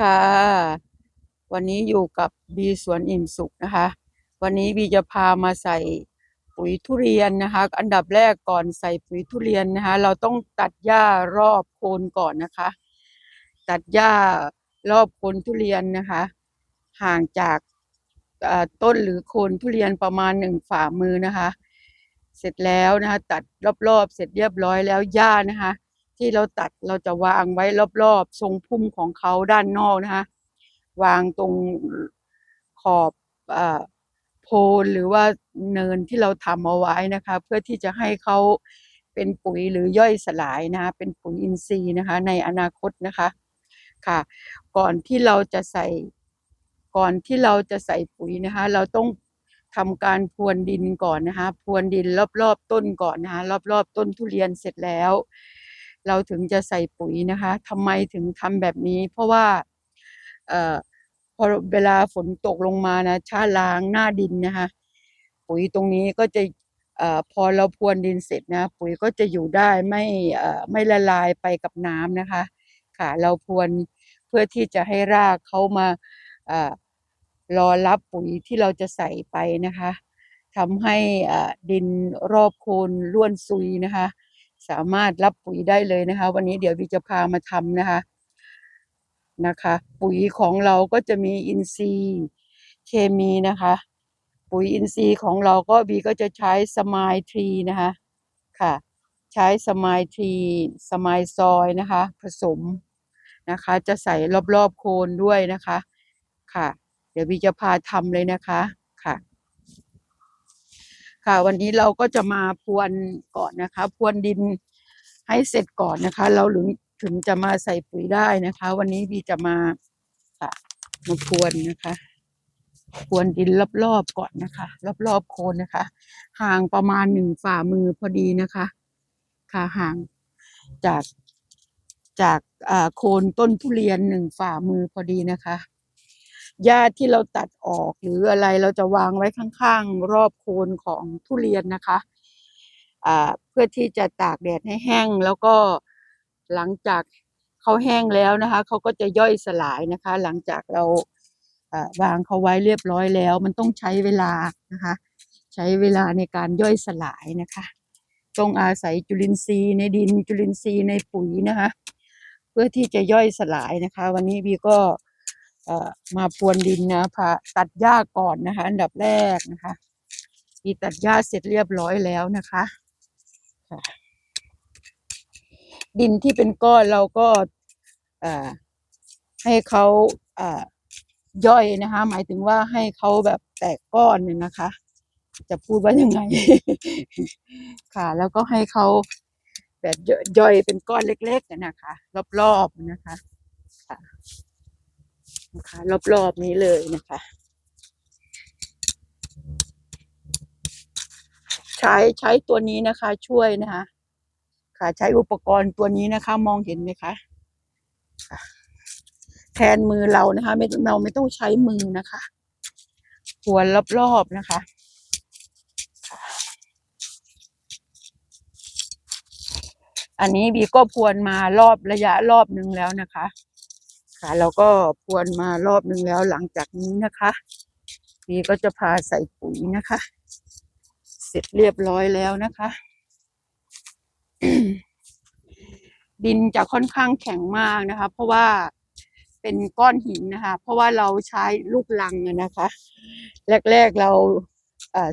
ค่ะ วันนี้อยู่กับบีสวนอิ่มสุขนะคะ วันนี้บีจะพามาใส่ปุ๋ยทุเรียนนะคะ อันดับแรกก่อนใส่ปุ๋ยทุเรียนนะคะ เราต้องตัดหญ้ารอบโคนก่อนนะคะ ตัดหญ้ารอบโคนทุเรียนนะคะ ห่างจากต้นหรือโคนทุเรียนประมาณหนึ่งฝ่ามือนะคะ เสร็จแล้วนะคะ ตัดรอบๆเสร็จเรียบร้อยแล้วหญ้านะคะ ที่เราตัดเราจะวางไว้รอบๆ ทรงพุ่มของเขาด้านนอกนะคะวางตรงขอบอโพนหรือว่าเนินที่เราทำเอาไว้นะคะ เพื่อที่จะให้เขาเป็นปุ๋ยหรือย่อยสลายนะคะเป็นปุ๋ยอินทรีย์นะคะ ในอนาคตนะคะค่ะ ก่อนที่เราจะใส่ก่อนที่เราจะใส่ปุ๋ยนะคะ เราต้องทำการพรวนดินก่อนนะคะพรวนดินรอบๆต้นก่อนนะคะรอบๆต้นทุเรียนเสร็จแล้ว เราถึงจะใส่ปุ๋ยนะคะทำไมถึงทำแบบนี้ เพราะว่าเอ่อพอเวลาฝนตกลงมานะชาล้างหน้าดินนะคะปุ๋ยตรงนี้ก็จะเอ่อพอเราพรวนดินเสร็จนะปุ๋ยก็จะอยู่ได้ไม่เอ่อไม่ละลายไปกับน้ำนะคะ ค่ะเราพรวนเพื่อที่จะให้รากเขามาเอ่อรอรับปุ๋ยที่เราจะใส่ไปนะคะทำให้ดินรอบโคนร่วนซุยนะคะ สามารถรับปุ๋ยได้เลยนะคะ วันนี้เดี๋ยววิจะพามาทำนะคะนะคะ ปุ๋ยของเราก็จะมีอินทรีย์เคมีนะคะ ปุ๋ยอินทรีย์ของเราก็บีก็จะใช้สมายทรีนะคะค่ะ ใช้สมายทรีสมายซอยนะคะ ผสมนะคะ จะใส่รอบๆโคนด้วยนะคะ ค่ะ เดี๋ยวบีจะพาทำเลยนะคะ ค่ะ วันนี้เราก็จะมาพรวนก่อนนะคะพรวนดินให้เสร็จก่อนนะคะ เราถึงถึงจะมาใส่ปุ๋ยได้นะคะ วันนี้บีจะมาค่ะมาพรวนนะคะพรวนดินรอบๆก่อนนะคะ รอบๆโคนนะคะ ห่างประมาณหนึ่งฝ่ามือพอดีนะคะ ค่ะห่างจากจากโคนต้นทุเรียนหนึ่งฝ่ามือพอดีนะคะ หญ้าที่เราตัดออกหรืออะไรเราจะวางไว้ข้างๆ รอบโคนของทุเรียนนะคะเพื่อที่จะตากแดดให้แห้งแล้วก็หลังจากเขาแห้งแล้วนะคะเขาก็จะย่อยสลายนะคะ หลังจากเราวางเขาไว้เรียบร้อยแล้ว มันต้องใช้เวลานะคะ ใช้เวลาในการย่อยสลายนะคะ ต้องอาศัยจุลินทรีย์ในดินจุลินทรีย์ในปุ๋ยนะคะ เพื่อที่จะย่อยสลายนะคะ วันนี้บีก็ มาพรวนดินนะพาตัดหญ้าก่อนนะคะ อันดับแรกนะคะบีตัดหญ้าเสร็จเรียบร้อยแล้วนะคะดินที่เป็นก้อนเราก็ให้เขาย่อยนะคะ หมายถึงว่าให้เขาแบบแตกก้อนเนี่ยนะคะ จะพูดว่ายังไง ค่ะ แล้วก็ให้เขาแบบย่อยเป็นก้อนเล็กๆนะคะ รอบๆนะคะ นะคะ รอบๆนี้เลยนะคะ ใช้ใช้ตัวนี้นะคะ ช่วยนะคะ ค่ะใช้อุปกรณ์ตัวนี้นะคะ มองเห็นไหมคะแทนมือเรานะคะ ไม่เราไม่ต้องใช้มือนะคะพรวนรอบๆนะคะอันนี้บีก็พรวนมารอบระยะรอบหนึ่งแล้วนะคะ ค่ะ เราก็พรวนมารอบหนึ่งแล้วหลังจากนี้นะคะบีก็จะพาใส่ปุ๋ยนะคะ เสร็จเรียบร้อยแล้วนะคะ ดินจะค่อนข้างแข็งมากนะคะ เพราะว่าเป็นก้อนหินนะคะ เพราะว่าเราใช้ลูกลังนะคะ แรกๆเรา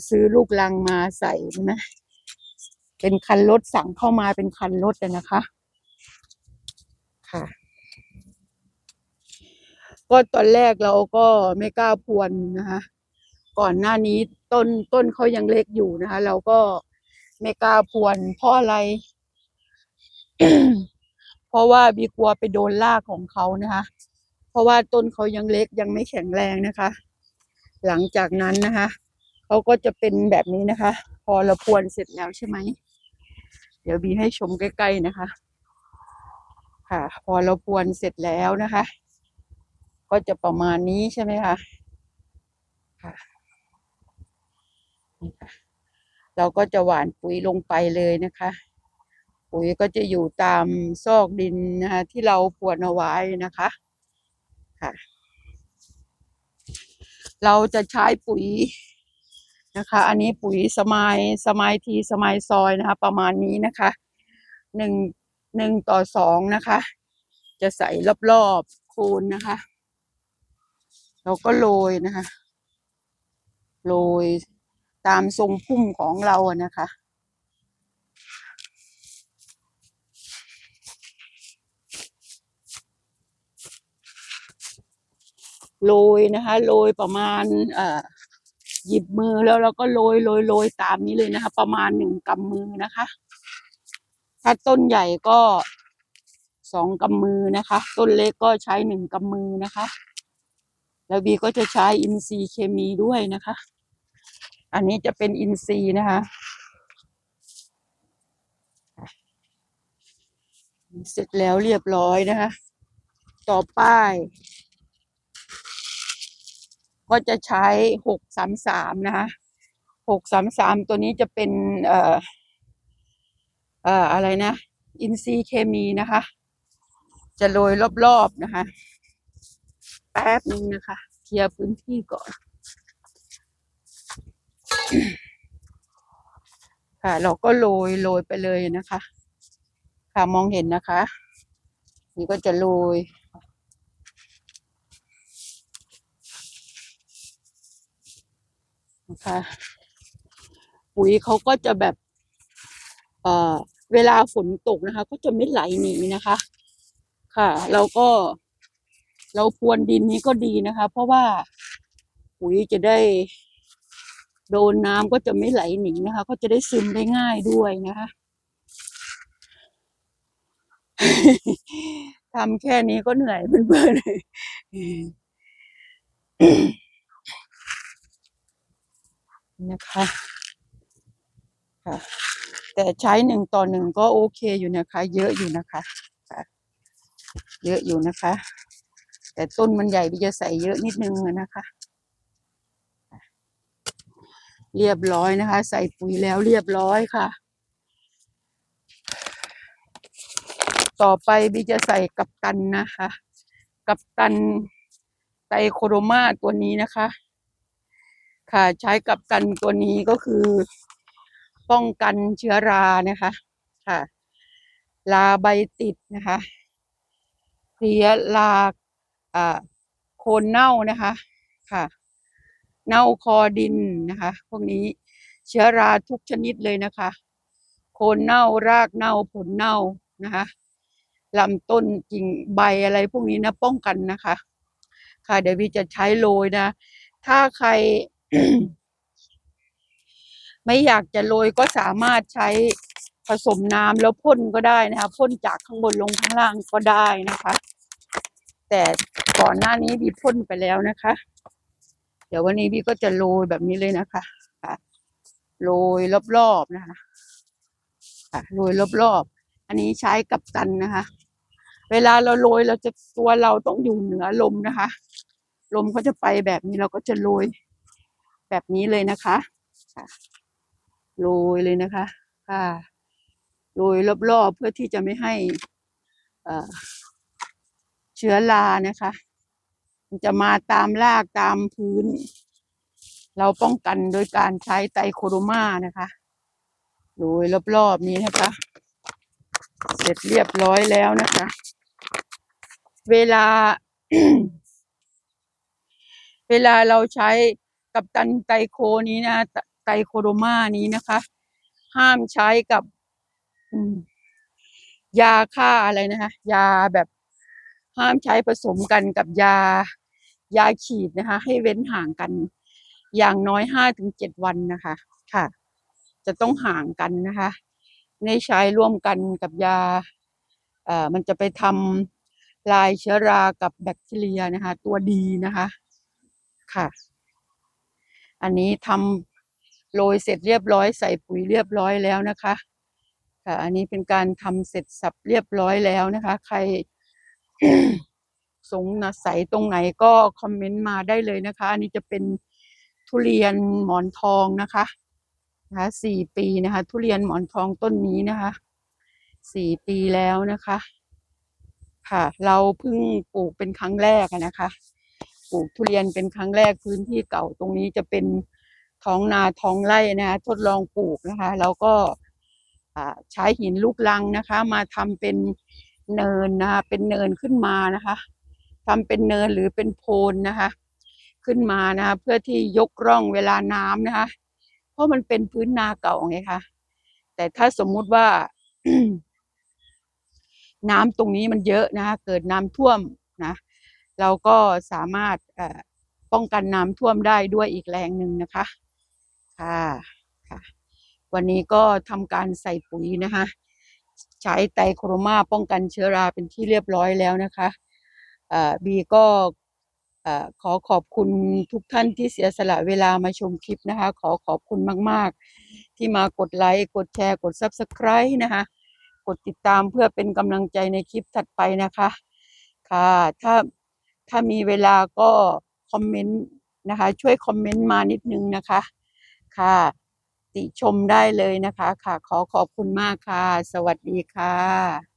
ซื้อลูกลังมาใส่นะเป็นคันรถสั่งเข้ามาเป็นคันรถนะคะ ค่ะ ก็ตอนแรกเราก็ไม่กล้าพรวนนะคะก่อนหน้านี้ต้นต้นเขายังเล็กอยู่นะคะเราก็ไม่กล้าพรวนเพราะอะไร เพราะว่าบีกลัวไปโดนรากของเขานะคะเพราะว่าต้นเขายังเล็กยังไม่แข็งแรงนะคะ หลังจากนั้นนะคะเขาก็จะเป็นแบบนี้นะคะ พอเราพรวนเสร็จแล้วใช่ไหมเดี๋ยวบีให้ชมใกล้ๆนะคะ ค่ะ พอเราพรวนเสร็จแล้วนะคะ ก็จะประมาณนี้ใช่ไหมคะค่ะนี่ค่ะเราก็จะหว่านปุ๋ยลงไปเลยนะคะ ปุ๋ยก็จะอยู่ตามซอกดินนะคะที่เราพรวนเอาไว้นะคะค่ะ เราจะใช้ปุ๋ยนะคะ อันนี้ปุ๋ยสมายสมายทีสมายซอยนะคะ ประมาณนี้นะคะหนึ่งหนึ่งต่อสองนะคะ จะใส่รอบๆโคนนะคะ เราก็โรยนะคะ โรยตามทรงพุ่มของเราอะนะคะ โรยนะคะ โรยประมาณเอ่อหยิบมือแล้วเราก็โรยโรยโรยตามนี้เลยนะคะ ประมาณหนึ่งกำมือนะคะ ถ้าต้นใหญ่ก็สองกำมือนะคะ ต้นเล็กก็ใช้หนึ่งกำมือนะคะ แล้วบีก็จะใช้อินทรีย์เคมีด้วยนะคะ อันนี้จะเป็นอินทรีย์นะคะเสร็จแล้วเรียบร้อยนะคะ ต่อไป ก็จะใช้หกสามสามนะคะหกสามสามตัวนี้จะเป็นเอ่อเอ่ออะไรนะ อินทรีย์เคมีนะคะ จะโรยรอบๆนะคะ ป๊บนึงนะคะ เคลียร์พื้นที่ก่อน ค่ะ เราก็โรยโรยไปเลยนะคะ ค่ะมองเห็นนะคะ นี่ก็จะโรยนะคะปุ๋ยเขาก็จะแบบ เอ่อ เวลาฝนตกนะคะ ก็จะไม่ไหลหนีนะคะ ค่ะ เราก็ เราพรวนดินนี้ก็ดีนะคะ เพราะว่าปุ๋ยจะได้ โดนน้ำก็จะไม่ไหลหนีนะคะ ก็จะได้ซึมได้ง่ายด้วยนะคะทำแค่นี้ก็เหนื่อยเพื่อนๆนะคะค่ะ แต่ใช้หนึ่งต่อหนึ่งก็โอเคอยู่นะคะ เยอะอยู่นะคะค่ะเยอะอยู่นะคะ แต่ต้นมันใหญ่พี่จะใส่เยอะนิดนึงนะคะ เรียบร้อยนะคะ ใส่ปุ๋ยแล้วเรียบร้อยค่ะ ต่อไปบีจะใส่กัปตันนะคะ กัปตันไตรโคโรมาตัวนี้นะคะ ค่ะใช้กัปตันตัวนี้ก็คือ ป้องกันเชื้อรานะคะค่ะลาใบติดนะคะเพลี้ยลา โคนเน่านะคะค่ะ เน่าคอดินนะคะ พวกนี้เชื้อราทุกชนิดเลยนะคะ โคนเน่ารากเน่าผลเน่านะคะลำต้นกิ่งใบอะไรพวกนี้นะป้องกันนะคะ ค่ะ เดี๋ยววีจะใช้โรยนะ ถ้าใคร ไม่อยากจะโรยก็สามารถใช้ผสมน้ำแล้วพ่นก็ได้นะคะพ่นจากข้างบนลงข้างล่างก็ได้นะคะ แต่ก่อนหน้านี้บีพ่นไปแล้วนะคะ เดี๋ยววันนี้บีก็จะโรยแบบนี้เลยนะคะค่ะโรยรอบๆนะคะค่ะโรยรอบๆอันนี้ใช้กับตันนะคะ เวลาเราโรยเราจะตัวเราต้องอยู่เหนือลมนะคะ ลมเขาจะไปแบบนี้เราก็จะโรยแบบนี้เลยนะคะค่ะโรยเลยนะคะ ค่ะโรยรอบๆเพื่อที่จะไม่ให้ เอ่อ เชื้อรานะคะ มันจะมาตามรากตามพื้น เราป้องกันโดยการใช้ไตรโคโรมานะคะโรยรอบๆนี้นะคะ เสร็จเรียบร้อยแล้วนะคะ เวลา เวลาเราใช้กับตันไตรโคนี้นะไตรโคโรมานี้นะคะ ห้ามใช้กับยาฆ่าอะไรนะคะ ยาแบบ ห้ามใช้ผสมกันกับยายาฉีดนะคะ ให้เว้นห่างกันอย่างน้อยห้าถึงเจ็ดวันนะคะค่ะ จะต้องห่างกันนะคะในใช้ร่วมกันกับยาเอ่อมันจะไปทำลายเชื้อรากับแบคทีเรียนะคะ ตัวดีนะคะค่ะ อันนี้ทำโรยเสร็จเรียบร้อยใส่ปุ๋ยเรียบร้อยแล้วนะคะค่ะ อันนี้เป็นการทำเสร็จสับเรียบร้อยแล้วนะคะ ใคร สงสัยตรงไหนก็คอมเมนต์มาได้เลยนะคะ อันนี้จะเป็นทุเรียนหมอนทองนะคะนะคะสี่ปีนะคะ ทุเรียนหมอนทองต้นนี้นะคะสี่ปีแล้วนะคะ ค่ะ เราเพิ่งปลูกเป็นครั้งแรกนะคะ ปลูกทุเรียนเป็นครั้งแรกพื้นที่เก่าตรงนี้จะเป็นท้องนาท้องไร่นะคะทดลองปลูกนะคะ แล้วก็ใช้หินลูกลังนะคะ มาทำเป็น เนินนะคะเป็นเนินขึ้นมานะคะทำเป็นเนินหรือเป็นโพนนะคะ ขึ้นมานะคะเพื่อที่ยกร่องเวลาน้ำนะคะ เพราะมันเป็นพื้นนาเก่าไงคะแต่ถ้าสมมุติว่าน้ำตรงนี้มันเยอะนะคะเกิดน้ำท่วมนะเราก็สามารถป้องกันน้ำท่วมได้ด้วยอีกแรงหนึ่งนะคะค่ะค่ะ วันนี้ก็ทำการใส่ปุ๋ยนะคะ ใช้ไตรโครมาป้องกันเชื้อราเป็นที่เรียบร้อยแล้วนะคะอ่อบีก็อ่อขอขอบคุณทุกท่านที่เสียสละเวลามาชมคลิปนะคะ ขอขอบคุณมาก ๆ ที่มากดไลค์ กดแชร์ กด Subscribe นะคะ กดติดตามเพื่อเป็นกำลังใจในคลิปถัดไปนะคะ ค่ะ ถ้าถ้ามีเวลาก็คอมเมนต์นะคะ ช่วยคอมเมนต์มานิดนึงนะคะ ค่ะ ติชมได้เลยนะคะค่ะ ขอขอบคุณมากค่ะ สวัสดีค่ะ